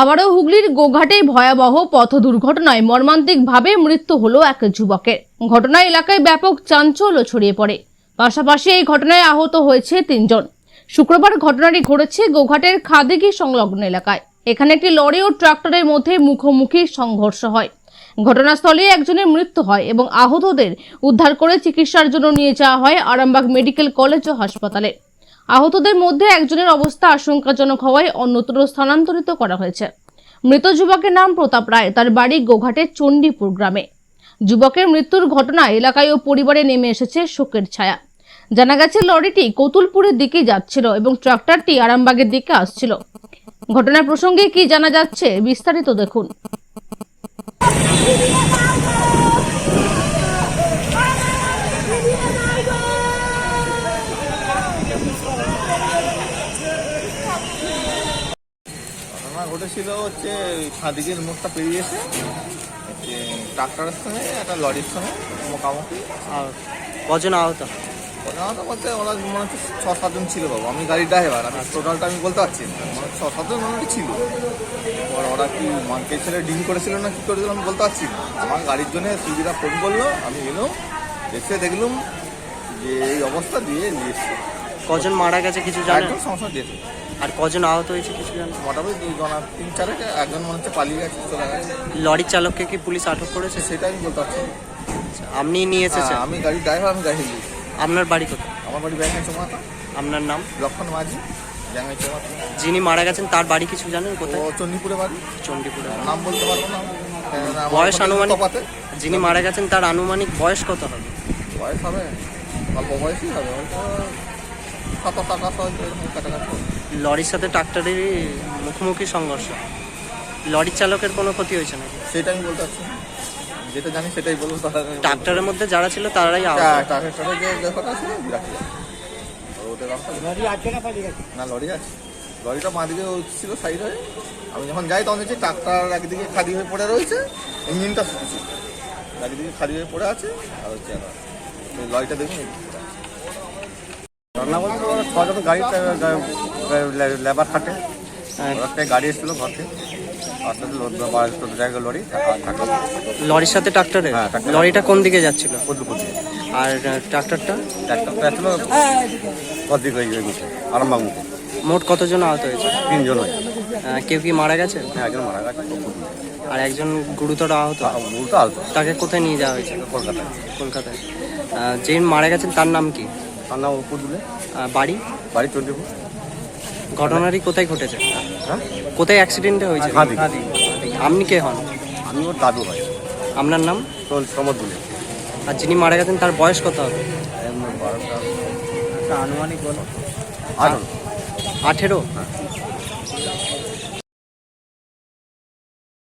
আবারও হুগলির গোঘাটে ভয়াবহ পথ দুর্ঘটনায় মর্মান্তিকভাবে মৃত্যু হলো এক যুবকের। ঘটনা এলাকায় ব্যাপক চাঞ্চল্য ছড়িয়ে পড়ে। পাশাপাশি এই ঘটনায় আহত হয়েছে তিনজন। শুক্রবার ঘটনাটি ঘটেছে গোঘাটের খাদিকি সংলগ্ন এলাকায়। এখানে একটি লরি ও ট্রাক্টরের মধ্যে মুখোমুখি সংঘর্ষ হয়। ঘটনাস্থলে একজনের মৃত্যু হয় এবং আহতদের উদ্ধার করে চিকিৎসার জন্য নিয়ে যাওয়া হয় আরামবাগ মেডিকেল কলেজ ও হাসপাতালে। আহতদের মধ্যে একজনের অবস্থা আশঙ্কাজনক হওয়ায় অন্যত্র স্থানান্তরিত করা হয়েছে। মৃত যুবকের নাম প্রতাপ রায়। তার বাড়ি গোঘাটের চণ্ডীপুর গ্রামে। যুবকের মৃত্যুর ঘটনা এলাকায় ও পরিবারে নেমে এসেছে শোকের ছায়া। জানা গেছে, লরিটি কতুলপুরের দিকে যাচ্ছিল এবং ট্রাক্টরটি আরামবাগের দিকে আসছিল। ঘটনা প্রসঙ্গে কি জানা যাচ্ছে, বিস্তারিত দেখুন। ঘটেছিল হচ্ছে খাদিকের মোড়টা পেরিয়ে এসে হচ্ছে ট্রাক্টরের সঙ্গে একটা লরির সঙ্গে মোকামুখি আর কজন আহত? ঘটনাটা বলতে ওরা মনে হচ্ছে ছ সাতজন ছিল বাবু। আমি ড্রাইভার আমি টোটালটা আমি বলতে পারছি মনে ছ সাতজন ছিল। ওরা কি মানকে ছেলে করেছিল না কি করেছিল আমি বলতে পারছি না। আমার গাড়ির জন্য সুবিধা ফোন করল আমি এলাম এসে দেখলাম যে এই অবস্থা দিয়ে নিয়ে এসছে। কজন মারা গেছে কিছু জানেন? একদম সমস্যা দিয়েছে। আর কজন আহত হয়েছে কিছু জানেন? মোটামুটি দুজন আর তিন চারেক একজন মনে হচ্ছে পালিয়ে গেছে চলে গেছে। লরির চালককে কি পুলিশ আটক করেছে? সেটা আমি বলতে পারছি না। আপনি নিয়ে এসেছেন? হ্যাঁ, আমি গাড়ির ড্রাইভার আমি গাড়ি দিয়েছি আপনার বাড়ি কোথায়? আমার বাড়ি ব্যাংকের চমাতা আপনার নাম? লক্ষণ মাঝি চমাতা যিনি মারা গেছেন তার বাড়ি কিছু জানেন ও কোথায় চণ্ডীপুরে বাড়ি। চণ্ডীপুরে নাম বলতে পারব না। আমার বয়স আনুমানিক তপাতে। যিনি মারা গেছেন তার আনুমানিক বয়স কত হবে? বয়স হবে অল্প বয়সই হবে সাতাশ এরকম কাছাকাছি লরির সাথে ট্রাক্টরের মুখোমুখি সংঘর্ষ। লরির চালকের কোনো ক্ষতি হয়েছে নাকি? সেটা আমি বলতে পারছি না যেটা জানি সেটাই বলব তাহলে ট্রাক্টরের মধ্যে যারা ছিল তারাই আহত। ট্রাক্টরে যে ব্যাপারটা আছে না বিরাট ব্যাপার। ওদের রাস্তা লরি আছে না পালিয়ে গেছে? না লরি আছে। লরিটা মা দিকে ছিল সাইড হয়ে। আমি যখন যাই তখন দেখছি ট্রাক্টর একদিকে খালি হয়ে পড়ে রয়েছে ইঞ্জিনটা একদিকে খালি হয়ে পড়ে আছে আর হচ্ছে আর লরিটা দেখুন। রান্না বলতে ছজন গাড়িতে লেবার খাটে হ্যাঁ, গাড়ি এসেছিল লরির সাথে ট্রাক্টরের? হ্যাঁ, লরিটা কোন দিকে যাচ্ছিল? আর ট্রাক্টরটা? আরামবাগ মুখে মোট কতজন আহত হয়েছে? তিনজন হয় কেউ কি মারা গেছে? হ্যাঁ একজন মারা গেছে। আর একজন গুরুতর আহত? উল্টো আলতো তাকে কোথায় নিয়ে যাওয়া হয়েছে কলকাতায়। কলকাতায়। যে মারা গেছেন তার নাম কি? তার নাম দিলে। বাড়ি? বাড়ি চণ্ডীপুর। ঘটনাটি কোথায় ঘটেছে? হ্যাঁ? কোথায় অ্যাক্সিডেন্টে হয়েছে? আপনি কে হন? আমি ওর দাদু হয় আপনার নাম? প্রমোদ সমর দিলে। আর যিনি মারা গেছেন তার বয়স কত হবে? আনুমানিক বলো। আঠেরো।